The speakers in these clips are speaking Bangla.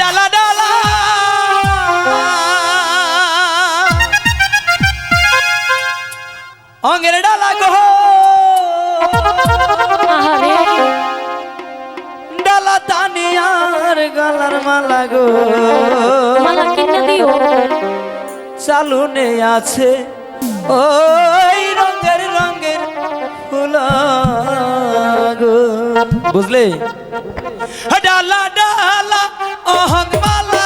ডালা ডালা। অঙ্গের ডালা গো ডালা তানিয়ার গলার মালা গো। চালু নে আছে ওই রঙের রঙের ফুল গো। বুঝলে? ডালা ডালা অহংমালা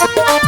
Thank you.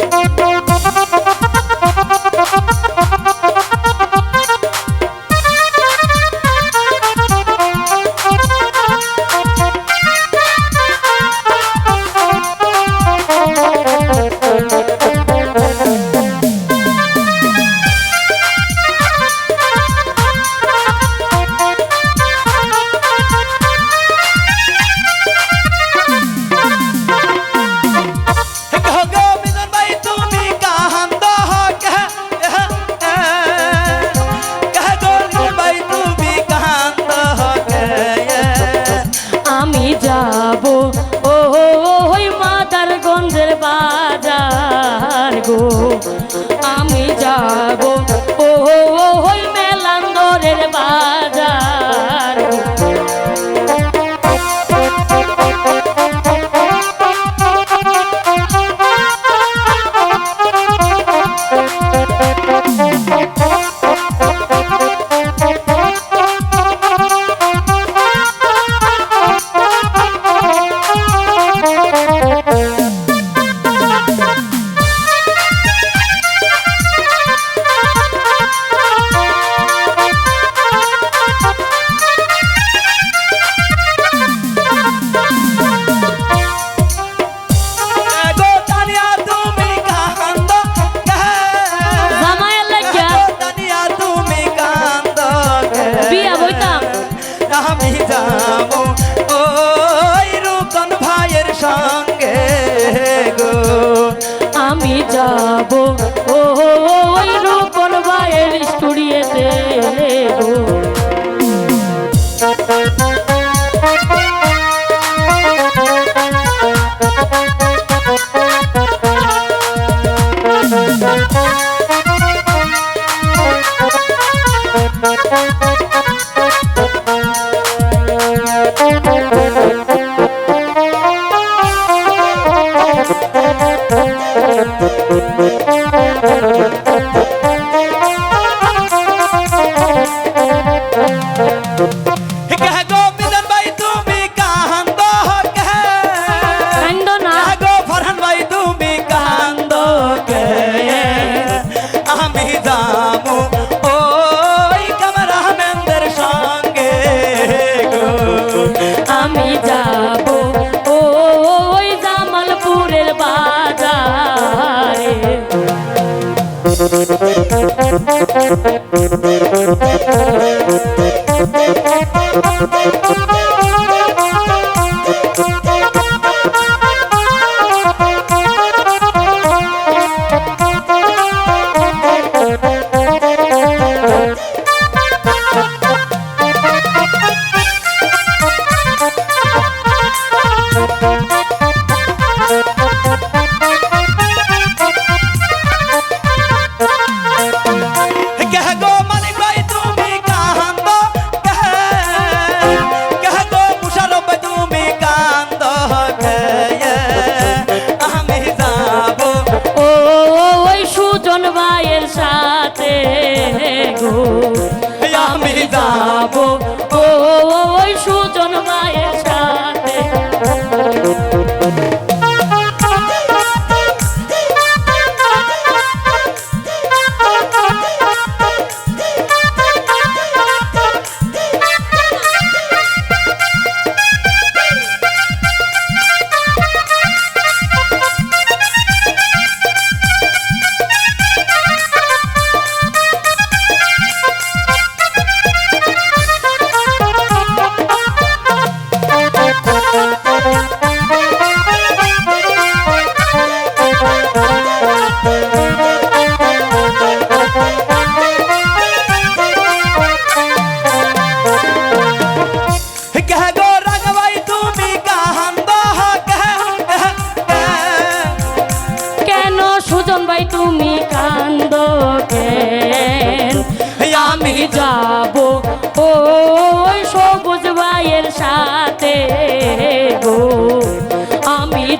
যাব ও ওই রূপন বাইয়ের স্টুডিওতে Thank you. कह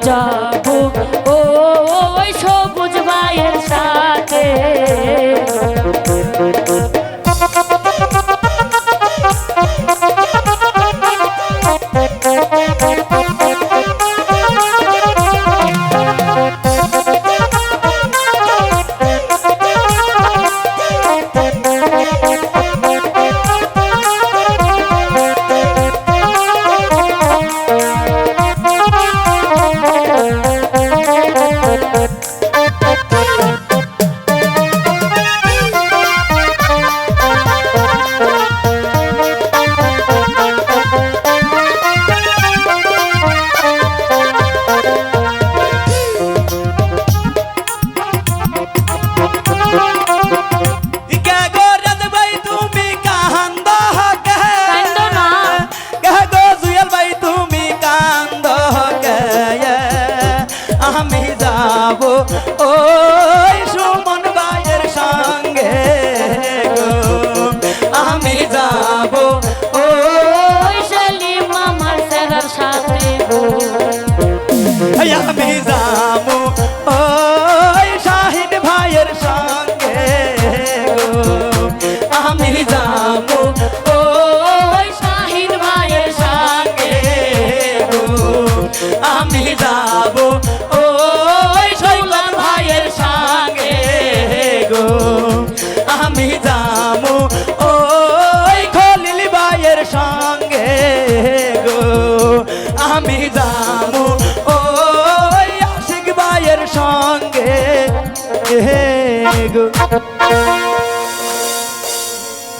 যাব।